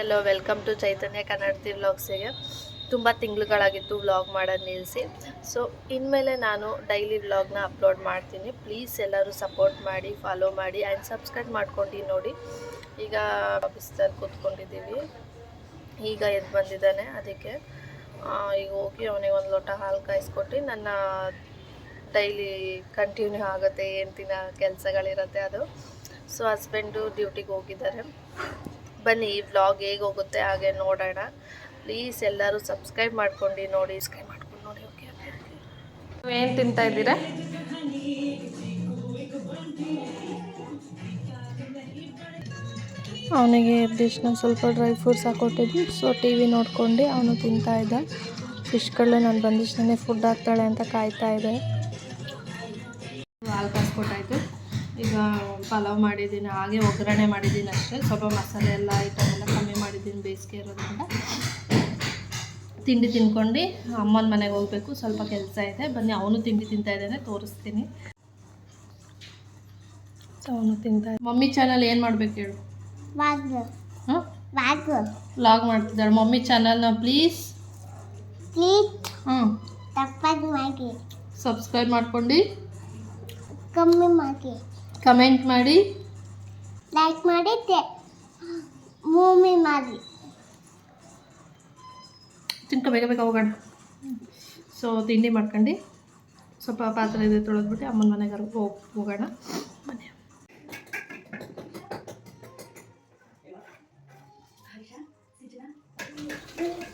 Yellow welcome to Chaitanya Kannadathi ವ್ಲಾಗ್ಸಿಗೆ. ತುಂಬ ತಿಂಗಳುಗಳಾಗಿತ್ತು ವ್ಲಾಗ್ ಮಾಡೋದು ನಿಲ್ಲಿಸಿ ಸೊ ಇನ್ಮೇಲೆ ನಾನು ಡೈಲಿ ವ್ಲಾಗ್ನ ಅಪ್ಲೋಡ್ ಮಾಡ್ತೀನಿ. ಪ್ಲೀಸ್ ಎಲ್ಲರೂ ಸಪೋರ್ಟ್ ಮಾಡಿ ಫಾಲೋ ಮಾಡಿ ಆ್ಯಂಡ್ ಸಬ್ಸ್ಕ್ರೈಬ್ ಮಾಡ್ಕೊಂಡು ನೋಡಿ. ಈಗ ಬಿಸ್ತಲ್ಲಿ ಕೂತ್ಕೊಂಡಿದ್ದೀವಿ. ಈಗ ಎದ್ದು ಬಂದಿದ್ದಾನೆ ಅದಕ್ಕೆ. ಈಗ ಹೋಗಿ ಅವನಿಗೆ ಒಂದು ಲೋಟ ಹಾಲು ಕಾಯಿಸ್ಕೊಟ್ಟು ನನ್ನ ಡೈಲಿ ಕಂಟಿನ್ಯೂ ಆಗುತ್ತೆ, ಏನು ದಿನ ಕೆಲಸಗಳಿರುತ್ತೆ ಅದು. ಸೊ ಹಸ್ಬೆಂಡು ಡ್ಯೂಟಿಗೆ ಹೋಗಿದ್ದಾರೆ. ಬನ್ನಿ ಈ ವ್ಲಾಗ್ ಹೇಗೆ ಹೋಗುತ್ತೆ ಹಾಗೆ ನೋಡೋಣ. ಪ್ಲೀಸ್ ಎಲ್ಲರೂ ಸಬ್ಸ್ಕ್ರೈಬ್ ಮಾಡ್ಕೊಂಡು ನೋಡಿ ಸ್ಕ್ರೈಬ್ ಮಾಡ್ಕೊಂಡು ನೋಡಿ ಓಕೆ ಏನು ತಿಂತಾ ಇದ್ದೀರಾ? ಅವನಿಗೆ ಎದ್ದಿಷ್ಟು ಸ್ವಲ್ಪ ಡ್ರೈ ಫ್ರೂಟ್ಸ್ ಹಾಕೊಟ್ಟಿದ್ವಿ ಸೊ ಟಿ ವಿ ನೋಡ್ಕೊಂಡು ಅವನು ತಿಂತಾ ಇದ್ದ. ಫಿಶ್ಗಳು ನಾನು ಬಂದಿಷ್ಟೇ ಫುಡ್ ಹಾಕ್ತಾಳೆ ಅಂತ ಕಾಯ್ತಾ ಇದೆ ಹಾಲು ಕಾಸ್ಕೊಟ್ಟಾಯ್ತು ಈಗ ಪಲಾವ್ ಮಾಡಿದ್ದೀನಿ ಹಾಗೆ ಒಗ್ಗರಣೆ ಮಾಡಿದ್ದೀನಿ ಅಷ್ಟೇ. ಸ್ವಲ್ಪ ಮಸಾಲೆ ಎಲ್ಲ ಐಟಮ್ ಎಲ್ಲ ಕಮ್ಮಿ ಮಾಡಿದ್ದೀನಿ ಬೇಸಿಗೆ ಇರೋದ್ರಿಂದ. ತಿಂಡಿ ತಿನ್ಕೊಂಡು ಅಮ್ಮನ ಮನೆಗೆ ಹೋಗಬೇಕು ಸ್ವಲ್ಪ ಕೆಲಸ ಇದೆ. ಬನ್ನಿ ಅವನು ತಿಂಡಿ ತಿಂತಾ ಇದ್ದಾನೆ ತೋರಿಸ್ತೀನಿ. ಅವನು ತಿಂತಾ ಮಮ್ಮಿ ಚಾನಲ್ ಏನು ಮಾಡ್ಬೇಕು ಹೇಳು? ವ್ಲಾಗ್ ಮಾಡ್ತಿದ್ದಾಳೆ. ಮಮ್ಮಿ ಚಾನಲ್ನ ಪ್ಲೀಸ್ ಪ್ಲೀಸ್ ಹ್ಞೂ ತಪ್ಪಾಗಿ ಮಾಡಿ. ಸಬ್ಸ್ಕ್ರೈಬ್ ಮಾಡ್ಕೊಂಡು? ಕಮ್ಮಿ ಮಾಡಿ. ಕಮೆಂಟ್ ಮಾಡಿ. ಲೈಕ್ ಮಾಡಿ ಮೂವಿ ಮಾಡಿ. ತಿನ್ಕೊ ಬೇಗ ಬೇಗ ಹೋಗೋಣ. ಸೊ ತಿಂಡಿ ಮಾಡ್ಕೊಂಡು. ಸ್ವಲ್ಪ ಪಾತ್ರೆ ಇದೆ ತೊಳೆದ್ಬಿಟ್ಟು ಅಮ್ಮನ ಮನೆಗೆ ಹೋಗಿ ಹೋಗೋಣ. ಮನೆ.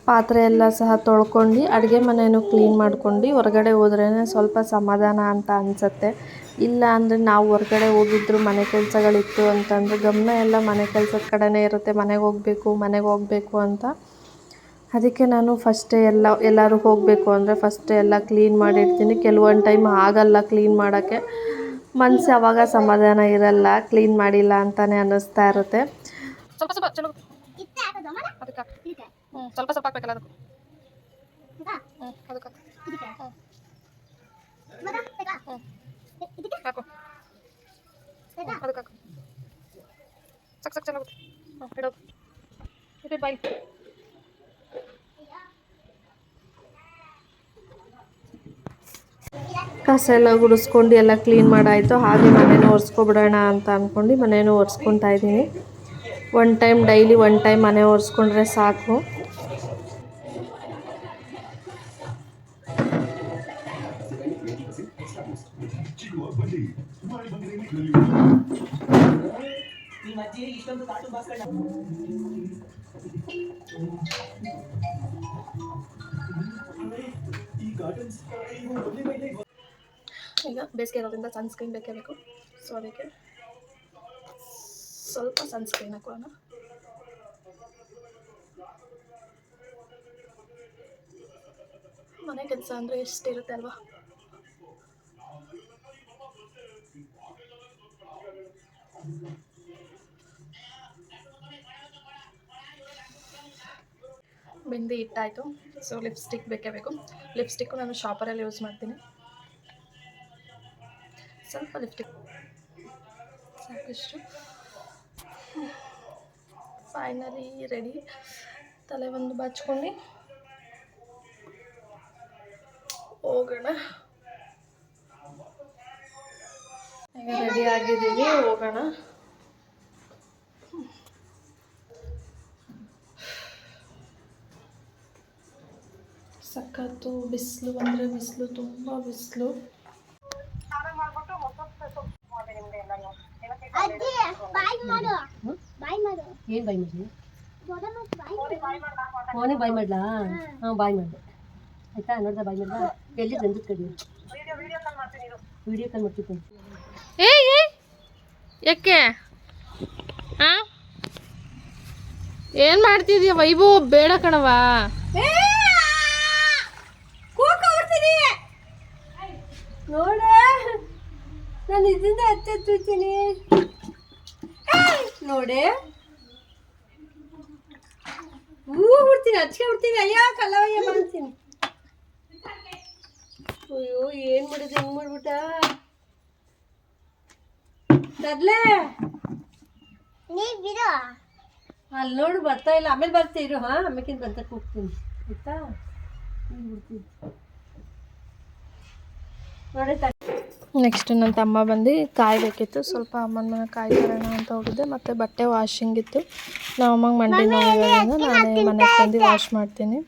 ಪಾತ್ರೆ ಎಲ್ಲ ಸಹ ತೊಳ್ಕೊಂಡು ಅಡುಗೆ ಮನೆಯೂ ಕ್ಲೀನ್ ಮಾಡ್ಕೊಂಡು ಹೊರಗಡೆ ಹೋದ್ರೇ ಸ್ವಲ್ಪ ಸಮಾಧಾನ ಅಂತ ಅನಿಸುತ್ತೆ. ಇಲ್ಲ ಅಂದರೆ ನಾವು ಹೊರಗಡೆ ಹೋಗಿದ್ರು ಮನೆ ಕೆಲಸಗಳಿತ್ತು ಅಂತಂದರೆ ಗಮನ ಎಲ್ಲ ಮನೆ ಕೆಲ್ಸದ ಕಡೆನೇ ಇರುತ್ತೆ. ಮನೆಗೆ ಹೋಗಬೇಕು ಮನೆಗೆ ಹೋಗಬೇಕು ಅಂತ. ಅದಕ್ಕೆ ನಾನು ಫಸ್ಟೇ ಎಲ್ಲ, ಎಲ್ಲರೂ ಹೋಗಬೇಕು ಅಂದರೆ ಫಸ್ಟೇ ಎಲ್ಲ ಕ್ಲೀನ್ ಮಾಡಿಡ್ತೀನಿ ಕೆಲವೊಂದು ಟೈಮ್ ಆಗಲ್ಲ ಕ್ಲೀನ್ ಮಾಡೋಕ್ಕೆ. ಮನಸ್ಸು ಅವಾಗ ಸಮಾಧಾನ ಇರಲ್ಲ ಕ್ಲೀನ್ ಮಾಡಿಲ್ಲ ಅಂತಲೇ ಅನ್ನಿಸ್ತಾ ಇರುತ್ತೆ. ಸ್ವಲ್ಪ ಸ್ವಲ್ಪ, ಚಲೋ. ಸ್ವಲ್ಪ ಸ್ವಲ್ಪ ಹಾಕ್ಬೇಕಲ್ಲ ಅದಕ್ಕೆ. ಹ್ಞೂ ಅದಕ್ಕೆ ಹ್ಞೂ ಹಾಕು ಅದಕ್ಕೆ ಹಾಕು ಸಾಕು ಸಾಕು ಚೆನ್ನಾಗುತ್ತೆ ಇಡಿ ಬಾಯ್ ಕಸ ಎಲ್ಲ ಗುಡಿಸ್ಕೊಂಡು ಎಲ್ಲ ಕ್ಲೀನ್ ಮಾಡಾಯಿತು. ಹಾಗೆ ಮನೇನೂ ಒರೆಸ್ಕೊಬಿಡೋಣ ಅಂತ ಅಂದ್ಕೊಂಡು ಮನೇನೂ ಒರೆಸ್ಕೊತಾ ಇದ್ದೀನಿ. One time daily one time ಮನೆ ಒರೆಸ್ಕೊಂಡ್ರೆ ಸಾಕು. ಈಗ ಬೇಸಿಗೆ ಇರೋದ್ರಿಂದ ಸನ್ಸ್ಕ್ರೀನ್ ಬೇಕೇ ಬೇಕು ಸೊ ಅದಕ್ಕೆ ಸ್ವಲ್ಪ ಸನ್ಸ್ಕ್ರೀನ್ ಹಾಕೋಣ. ಮನೆ ಕೆಲಸ ಅಂದರೆ ಎಷ್ಟಿರುತ್ತೆ ಅಲ್ವಾ? ಬಿಂದಿ ಇಟ್ಟಾಯಿತು ಸೊ ಲಿಪ್ಸ್ಟಿಕ್ ಬೇಕೇ ಬೇಕು. ಲಿಪ್ಸ್ಟಿಕ್ಕು ನಾನು ಶಾಪರಲ್ಲಿ ಯೂಸ್ ಮಾಡ್ತೀನಿ. ಸ್ವಲ್ಪ ಲಿಪ್ಸ್ಟಿಕ್ ಸಾಕಷ್ಟು. ಫೈನಲಿ ರೆಡಿ ತಲೆ ಒಂದು ಬಾಚ್ಕೊಂಡು. ಹೋಗೋಣ. ಈಗ ರೆಡಿ ಆಗಿದ್ದೀವಿ, ಹೋಗೋಣ. ಸಖತ್ತು ಬಿಸಿಲು ಅಂದರೆ ಬಿಸಿಲು ತುಂಬ ಬಿಸಿಲು. ಅಜ್ಜಿ ಬಾಯ್ ಮಾಡು. ಬಾಯ್ ಮಾಡು. ಏನು ಬಾಯ್ ಮಾಡಿ? ಫೋನಿಗೆ ಬಾಯ್ ಮಾಡ್ಲಾ? ಹಾಂ. ಬಾಯ್ ಮಾಡಿದೆ. ಆಯ್ತಾ? ನೋಡ್ದ ಬಾಯ್ ಮಾಡ್ಲಾ? ಎಲ್ಲಿ ಗಂಧದ ಕಡಿ? ವಿಡಿಯೋ ಕಾಲ್ ಮಾಡ್ತಿದ್ದೆ. ಏ ಯಾಕೆ? ಆ ಏನು ಮಾಡ್ತಿದ್ಯಾ ವೈಭವ್? ಬೇಡ ಕಣವ ನೋಡ. ನಾನು ಇದರಿಂದ ಎತ್ತೆತ್ತೀನಿ ನೋಡೆ. ಹೂ ಬಿಡ್ತೀನಿ ಹಚ್ಕೆ ಬಿಡ್ತೀನಿ ಅಯ್ಯ ಕಲ್ಲವಯ್ಯ ಮಾಡ್ತೀನಿ. ಅಯ್ಯೋ ಏನು ಮಾಡಿದೆ ಹೆಂಗ್ ಮಾಡ್ಬಿಟ್ಟ? ತರ್ಲೆ. ನೀ ಬಿಡು. ಅಲ್ಲಿ ನೋಡು ಬರ್ತಾ ಇಲ್ಲ. ಆಮೇಲೆ ಬರ್ತೀರು ಹಾಂ? ಆಮೇಕಿಂತ ಬರ್ತಕ್ಕೆ ಹೋಗ್ತೀನಿ ಆಯ್ತಾ? ಬಿಡ್ತೀನಿ ನೆಕ್ಸ್ಟ್ ನನ್ನ ತಮ್ಮ ಬಂದು ಕಾಯಿ ಬೇಕಿತ್ತು ಸ್ವಲ್ಪ ಅಮ್ಮನ ಮನೆ ಕಾಯಿ ತರೋಣ ಅಂತ ಹೋಗಿದ್ದೆ. ಮತ್ತು ಬಟ್ಟೆ ವಾಷಿಂಗ್ ಇತ್ತು. ನಾವು ಅಮ್ಮಂಗೆ ಮಂಡಿ ನೋವಿರೋದ್ರಿಂದ ನಾನೇ ಮನೆಗೆ ತಂದು ವಾಶ್ ಮಾಡ್ತೀನಿ.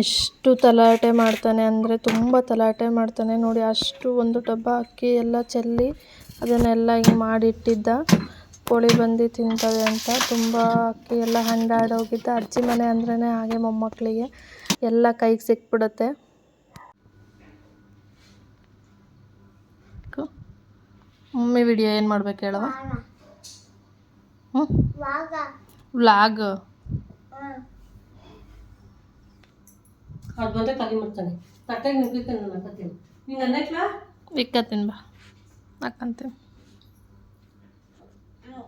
ಎಷ್ಟು ತಲಾಟೆ ಮಾಡ್ತಾನೆ ಅಂದರೆ ತುಂಬ ತಲಾಟೆ ಮಾಡ್ತಾನೆ. ನೋಡಿ ಅಷ್ಟು ಒಂದು ಡಬ್ಬ ಅಕ್ಕಿ ಎಲ್ಲ ಚೆಲ್ಲಿ ಅದನ್ನೆಲ್ಲ ಹಿಂಗೆ ಮಾಡಿಟ್ಟಿದ್ದ. ಕೋಳಿ ಬಂದು ತಿಂತದೆ ಅಂತ. ತುಂಬ ಅಕ್ಕಿ ಎಲ್ಲ ಹಂಡಾಡೋಗಿದ್ದ. ಅಜ್ಜಿ ಮನೆ ಅಂದ್ರೇ ಹಾಗೆ ಮೊಮ್ಮಕ್ಕಳಿಗೆ ಎಲ್ಲ ಕೈಗೆ ಸಿಕ್ಬಿಡುತ್ತೆ. ಮಮ್ಮಿ ವಿಡಿಯೋ ಏನು ಮಾಡ್ಬೇಕು ಹೇಳವ ಹ್ಞೂ ವಾಗ. ವ್ಲಾಗ್. ಅದು ಬಂದರೆ ಖಾಲಿ ಮಾಡ್ತಾನೆ ತಟ್ಟಾಗಿ ನುಗ್ಗಿಕ್ಕೆ ನಾನು ಹಾಕತ್ತೀನಿ. ನೀನು ಅನ್ನಕ್ಲಾ ಇಕ್ಕತ್ತೀನಿ ಬಾ. ಹಾಕಂತೀನಿ ಯಾವ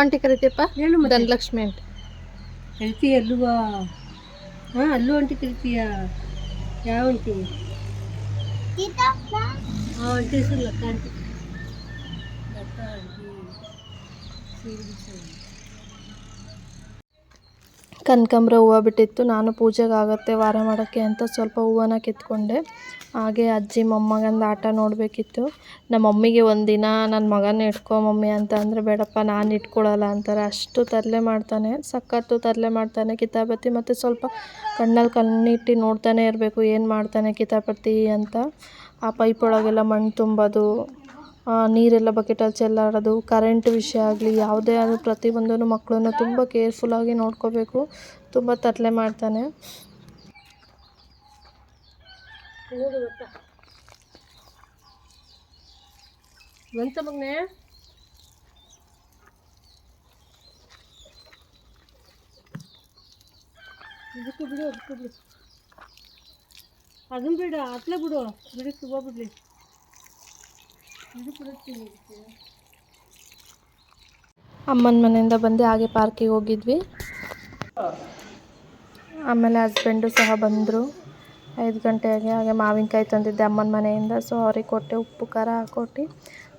ಆಂಟಿ ಕರಿತೀಯಪ್ಪ ಹೇಳು ಮತ್ತೆ ಧನಲಕ್ಷ್ಮಿ ಆಂಟಿ ಕರಿತೀಯ ಅಲ್ಲುವಾ ಹಾಂ ಅಲ್ಲೂ ಅಂಟಿ ಕರಿತೀಯ ಯಾವ ಅಂಟಿ ಚಿತ್ತಪ್ಪ ಆ ಅಂಟಿ ಹೆಸರು ಲಕ್ಕ ಅಂಟಿ ಲಕ್ಕ ಅಂಟಿ ಸೀರೆ ಬಿಡ್ಸೋದು. ಕನಕಾಂಬ್ರ ಹೂವು ಬಿಟ್ಟಿತ್ತು. ನಾನು ಪೂಜೆಗೆ ಆಗುತ್ತೆ, ವಾರ ಮಾಡೋಕ್ಕೆ ಅಂತ ಸ್ವಲ್ಪ ಹೂವನ್ನು ಕಿತ್ಕೊಂಡೆ. ಹಾಗೆ ಅಜ್ಜಿ ಮೊಮ್ಮಗಂದು ಆಟ ನೋಡಬೇಕಿತ್ತು. ನಮ್ಮ ಮಮ್ಮಿಗೆ ಒಂದಿನ ನನ್ನ ಮಗನ ಇಟ್ಕೊ ಮಮ್ಮಿ ಅಂತ ಅಂದರೆ, ಬೇಡಪ್ಪ, ನಾನು ಇಟ್ಕೊಳ್ಳಲ್ಲ ಅಂತಾರೆ. ಅಷ್ಟು ತರಲೆ ಮಾಡ್ತಾನೆ, ಸಖತ್ತು ತರಲೆ ಮಾಡ್ತಾನೆ ಕಿತಾಪತಿ. ಮತ್ತು ಸ್ವಲ್ಪ ಕಣ್ಣಲ್ಲಿ ಕಣ್ಣಿಟ್ಟು ನೋಡ್ತಾನೆ ಇರಬೇಕು, ಏನು ಮಾಡ್ತಾನೆ ಕಿತಾಪತಿ ಅಂತ. ಆ ಪೈಪ್ ಒಳಗೆಲ್ಲ ಮಣ್ಣು ತುಂಬೋದು. ನೀರೆಲ್ಲ ಬಕೆಟಲ್ಲಿ ಚೆಲ್ಲಾಡೋದು ಕರೆಂಟ್ ವಿಷಯ ಆಗಲಿ, ಯಾವುದೇ ಆದರೂ ಪ್ರತಿಯೊಂದೂ ಮಕ್ಕಳನ್ನು ತುಂಬ ಕೇರ್ಫುಲ್ಲಾಗಿ ನೋಡ್ಕೋಬೇಕು. ತುಂಬ ತರಲೆ ಮಾಡ್ತಾನೆ. ಬಿಡು ಬಿಡು. ಅದನ್ನ ಬಿಡು ಅತ್ಲೆ ಬಿಡು. ಬಿಡಕ್ಕೆ ಹೋಗ್ಬಿಡ್ಲಿ ಬಿಡ್ಲಿ. ಅಮ್ಮನ ಮನೆಯಿಂದ ಬಂದು ಹಾಗೆ ಪಾರ್ಕಿಗೆ ಹೋಗಿದ್ವಿ. ಆಮೇಲೆ ಹಸ್ಬೆಂಡು ಸಹ ಬಂದರು. ಐದು ಗಂಟೆಗೆ ಹಾಗೆ ಮಾವಿನಕಾಯಿ ತಂದಿದ್ದೆ ಅಮ್ಮನ ಮನೆಯಿಂದ. ಸೊ ಅವ್ರಿಗೆ ಕೊಟ್ಟೆ ಉಪ್ಪು, ಖಾರ ಹಾಕೊಟ್ಟು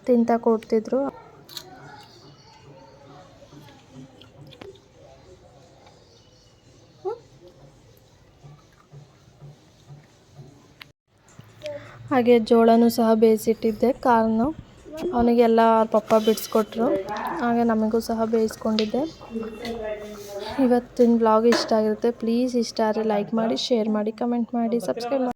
ತಿಂತ ಕೊಡ್ತಿದ್ರು. ಹಾಗೆ ಜೋಳನೂ ಸಹ ಬೇಯಿಸಿಟ್ಟಿದ್ದೆ. ಕಾರ್ನು ಅವನಿಗೆಲ್ಲ ಪಪ್ಪ ಬಿಡಿಸ್ಕೊಟ್ರು. ಹಾಗೆ ನಮಗೂ ಸಹ ಬೇಯಿಸ್ಕೊಂಡಿದ್ದೆ. ಇವತ್ತಿನ ಬ್ಲಾಗ್ ಇಷ್ಟ ಆಗಿರುತ್ತೆ ಪ್ಲೀಸ್ ಇಷ್ಟ ಆದರೆ ಲೈಕ್ ಮಾಡಿ ಶೇರ್ ಮಾಡಿ ಕಮೆಂಟ್ ಮಾಡಿ ಸಬ್ಸ್ಕ್ರೈಬ್ ಮಾಡಿ